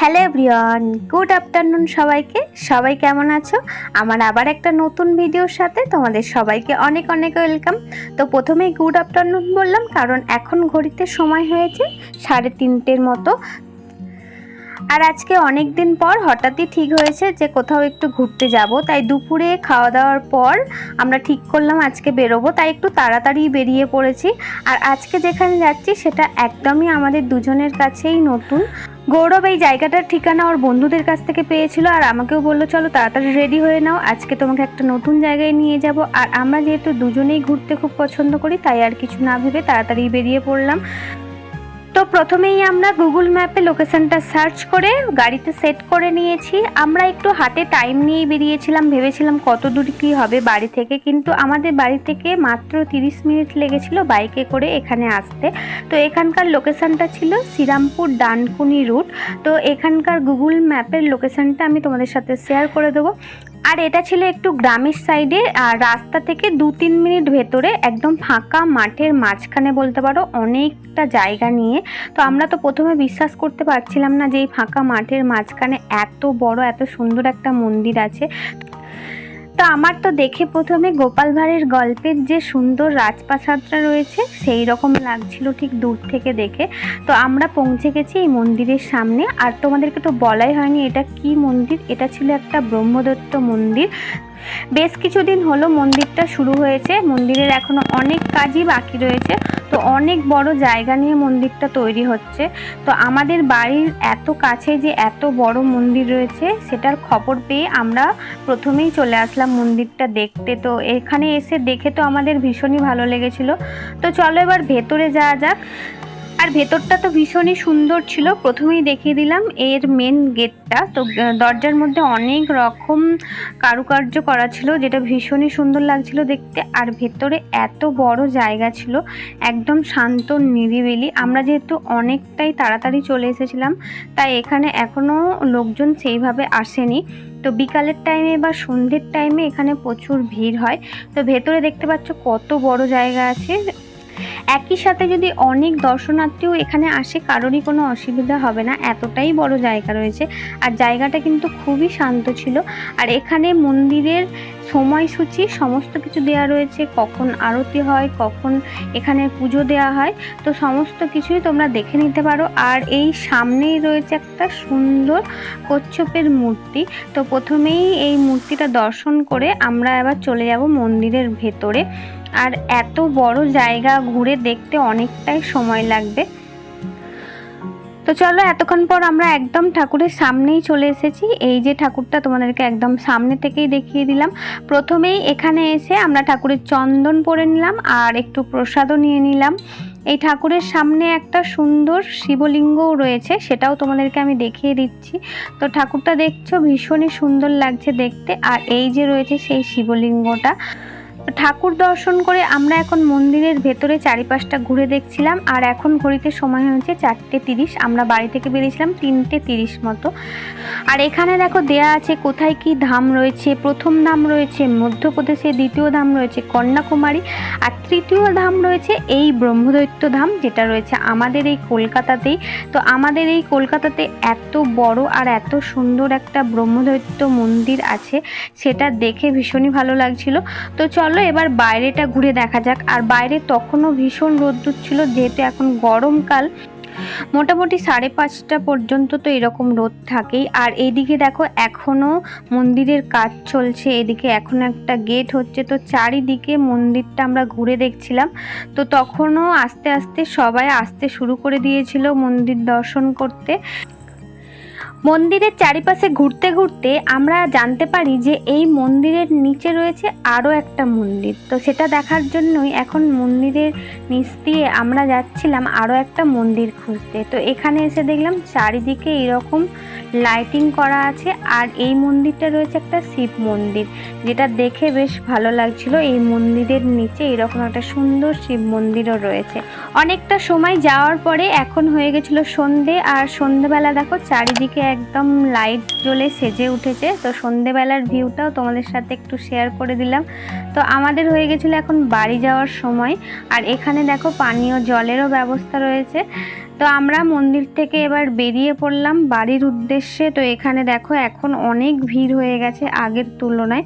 Hello everyone, good afternoon সবাইকে। সবাই কেমন আছো? আমার আবার একটা নতুন ভিডিওর সাথে তোমাদের সবাইকে অনেক অনেক ওয়েলকাম। তো প্রথমেই গুড আফটারনুন বললাম, কারণ এখন ঘড়িতে সময় হয়েছে সাড়ে তিনটের মতো। আর আজকে অনেক দিন পর হঠাৎই ঠিক হয়েছে যে কোথাও একটু ঘুরতে যাব, তাই দুপুরে খাওয়া দাওয়ার পর আমরা ঠিক করলাম আজকে বেরোবো, তাই একটু তাড়াতাড়ি বেরিয়ে পড়েছি। আর আজকে যেখানে যাচ্ছি সেটা একদমই আমাদের দুজনের কাছেই নতুন। গৌরব, এই জায়গাটার ঠিকানা ওর বন্ধুদের কাছ থেকে পেয়েছিল আর আমাকেও বলল, চলো তাড়াতাড়ি রেডি হয়ে নাও। আজকে তোমাকে একটা নতুন জায়গায় নিয়ে যাব। আর আমরা যেহেতু দুজনেই ঘুরতে খুব পছন্দ করি, তাই আর কিছু না ভেবে তাড়াতাড়ি বেরিয়ে পড়লাম। তো প্রথমেই আমরা গুগল ম্যাপে লোকেশনটা সার্চ করে গাড়িতে সেট করে নিয়েছি। আমরা একটু হাতে টাইম নিয়েই বেরিয়েছিলাম, ভেবেছিলাম কত দূর কী হবে বাড়ি থেকে, কিন্তু আমাদের বাড়ি থেকে মাত্র তিরিশ মিনিট লেগেছিল বাইকে করে এখানে আসতে। তো এখানকার লোকেশনটা ছিল শ্রীরামপুর ডানকুনি রুট তো এখানকার গুগল ম্যাপের লোকেশনটা আমি তোমাদের সাথে শেয়ার করে দেবো। আর এটা ছিল একটু গ্রামের সাইডে আর রাস্তা থেকে দু তিন মিনিট ভেতরে একদম ফাঁকা মাঠের মাঝখানে বলতে পারো অনেকটা জায়গা নিয়ে। তো আমরা তো প্রথমে বিশ্বাস করতে পারছিলাম না যে এই ফাঁকা মাঠের মাঝখানে এত বড়, এত সুন্দর একটা মন্দির আছে। তো আমার তো দেখে প্রথমে গোপাল ভাঁড়ের গল্পের যে সুন্দর রাজপ্রাসাদটা রয়েছে, সেই রকম লাগছিল ঠিক দূর থেকে দেখে। তো আমরা পৌঁছে গেছি এই মন্দিরের সামনে। আর তোমাদেরকে তো বলাই হয়নি এটা কি মন্দির, এটা ছিল একটা ব্রহ্মদত্ত মন্দির। বেশ কিছুদিন হলো মন্দিরটা শুরু হয়েছে। মন্দিরের এখনও অনেক কাজই বাকি রয়েছে। তো অনেক বড় জায়গা নিয়ে মন্দিরটা তৈরি হচ্ছে। তো আমাদের বাড়ির এত কাছে যে এত বড় মন্দির রয়েছে, সেটার খবর পেয়ে আমরা প্রথমেই চলে আসলাম মন্দিরটা দেখতে। তো এখানে এসে দেখে তো আমাদের ভীষণই ভালো লেগেছিল। তো চলো এবার ভেতরে যাওয়া যাক। আর ভেতরটা তো ভীষণই সুন্দর ছিল। প্রথমেই দেখিয়ে দিলাম, এর মেন গেটটা তো দরজার মধ্যে অনেক রকম কারুকার্য করা ছিল, যেটা ভীষণই সুন্দর লাগছিল দেখতে। আর ভেতরে এত বড় জায়গা ছিল, একদম শান্ত, নিরিবিলি। আমরা যেহেতু অনেকটাই তাড়াতাড়ি চলে এসেছিলাম, তাই এখানে এখনও লোকজন সেইভাবে আসেনি। তো বিকালের টাইমে বা সন্ধ্যের টাইমে এখানে প্রচুর ভিড় হয়। তো ভেতরে দেখতে পাচ্ছ কত বড় জায়গা আছে। একই সাথে যদি অনেক দর্শনার্থীও এখানে আসে, কারোরই কোনো অসুবিধা হবে না। এতটাই বড় জায়গা রয়েছে। আর জায়গাটা কিন্তু খুবই শান্ত ছিল। আর এখানে মন্দিরের সময়সূচি, সমস্ত কিছু দেওয়া রয়েছে। কখন আরতি হয়, কখন এখানে পুজো দেওয়া হয়। তো সমস্ত কিছুই তোমরা দেখে নিতে পারো। আর এই সামনেই রয়েছে একটা সুন্দর কচ্ছপের মূর্তি। তো প্রথমেই এই মূর্তিটা দর্শন করে আমরা এবার চলে যাব মন্দিরের ভেতরে। আর এত বড় জায়গা ঘুরে দেখতে অনেকটাই সময় লাগবে। তো চলো, এতক্ষণ পর আমরা একদম ঠাকুরের সামনেই চলে এসেছি। এই যে ঠাকুরটা তোমাদেরকে একদম সামনে থেকেই দেখিয়ে দিলাম। প্রথমেই এখানে এসে আমরা ঠাকুরের চন্দন পরে নিলাম আর একটু প্রসাদও নিয়ে নিলাম। এই ঠাকুরের সামনে একটা সুন্দর শিবলিঙ্গও রয়েছে, সেটাও তোমাদেরকে আমি দেখিয়ে দিচ্ছি। তো ঠাকুরটা দেখছ, ভীষণই সুন্দর লাগছে দেখতে। আর এই যে রয়েছে সেই শিবলিঙ্গটা। ঠাকুর দর্শন করে আমরা এখন মন্দিরের ভেতরে চারিপাশটা ঘুরে দেখছিলাম, আর এখন ঘড়িতে সময় হয়েছে চারটে তিরিশ, আমরা বাড়ি থেকে বেরিয়েছিলাম তিনটে তিরিশ মতো। আর এখানে দেখো দেয়া আছে কোথায় কি ধাম রয়েছে, প্রথম ধাম রয়েছে, মধ্যপ্রদেশে দ্বিতীয় ধাম রয়েছে কন্যাকুমারী, আর তৃতীয় ধাম রয়েছে এই ব্রহ্মদৈত্য ধাম যেটা রয়েছে আমাদের এই কলকাতাতেই। তো আমাদের এই কলকাতাতে এত বড় আর এত সুন্দর একটা ব্রহ্মদৈত্য মন্দির আছে, সেটা দেখে ভীষণই ভালো লাগছিল। তো চলো এবার বাইরেটা ঘুরে দেখা যাক। আর বাইরে তখনও ভীষণ রোদ্দুর ছিল, যেহেতু এখন গরমকাল। মোটামুটি সাড়ে পাঁচটা পর্যন্ত তো এরকম রোদ থাকেই। আর এইদিকে দেখো, এখনও মন্দিরের কাজ চলছে। এদিকে এখন একটা গেট হচ্ছে, তো চারিদিকে মন্দিরটা আমরা ঘুরে দেখছিলাম। তো তখনও আস্তে আস্তে সবাই আসতে শুরু করে দিয়েছিল মন্দির দর্শন করতে। মন্দিরের চারিপাশে ঘুরতে ঘুরতে আমরা জানতে পারি যে এই মন্দিরের নিচে রয়েছে আরও একটা মন্দির। তো সেটা দেখার জন্যই এখন মন্দিরের নিচ দিয়ে আমরা যাচ্ছিলাম আরও একটা মন্দির খুঁজতে। তো এখানে এসে দেখলাম চারিদিকে এরকম লাইটিং করা আছে আর এই মন্দিরটা রয়েছে একটা শিব মন্দির। যেটা দেখে বেশ ভালো লাগছিল। এই মন্দিরের নিচে এরকম একটা সুন্দর শিব মন্দিরও রয়েছে। অনেকটা সময় যাওয়ার পরে এখন হয়ে গেছিল সন্ধে আর সন্ধেবেলা দেখো চারিদিকে একদম লাইট জ্বলে সেজে উঠেছে। তো সন্ধেবেলার ভিউটাও তোমাদের সাথে একটু শেয়ার করে দিলাম। তো আমাদের হয়ে গেছিল এখন বাড়ি যাওয়ার সময়। আর এখানে দেখো পানীয় জলেরও ব্যবস্থা রয়েছে। তো আমরা মন্দির থেকে এবার বেরিয়ে পড়লাম বাড়ির উদ্দেশ্যে। তো এখানে দেখো এখন অনেক ভিড় হয়ে গেছে আগের তুলনায়।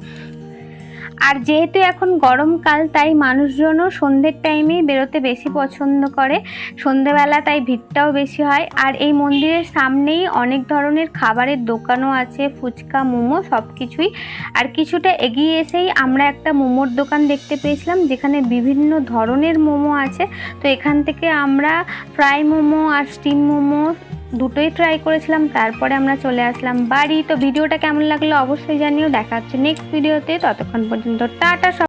আর যেহেতু এখন গরমকাল তাই মানুষজনও সন্ধ্যের টাইমেই বেরোতে বেশি পছন্দ করে। সন্ধেবেলা তাই ভিড়টাও বেশি হয়। আর এই মন্দিরের সামনেই অনেক ধরনের খাবারের দোকানও আছে, ফুচকা, মোমো সব কিছুই আর কিছুটা এগিয়ে এসেই আমরা একটা মোমোর দোকান দেখতে পেয়েছিলাম, যেখানে বিভিন্ন ধরনের মোমো আছে। তো এখান থেকে আমরা ফ্রাই মোমো আর স্টিম মোমো দুটোই ট্রাই করেছিলাম, তারপরে আমরা চলে আসলাম বাড়ি। তো ভিডিওটা কেমন লাগল অবশ্যই জানিও। দেখা হচ্ছে নেক্সট ভিডিওতে ততক্ষণ পর্যন্ত টাটা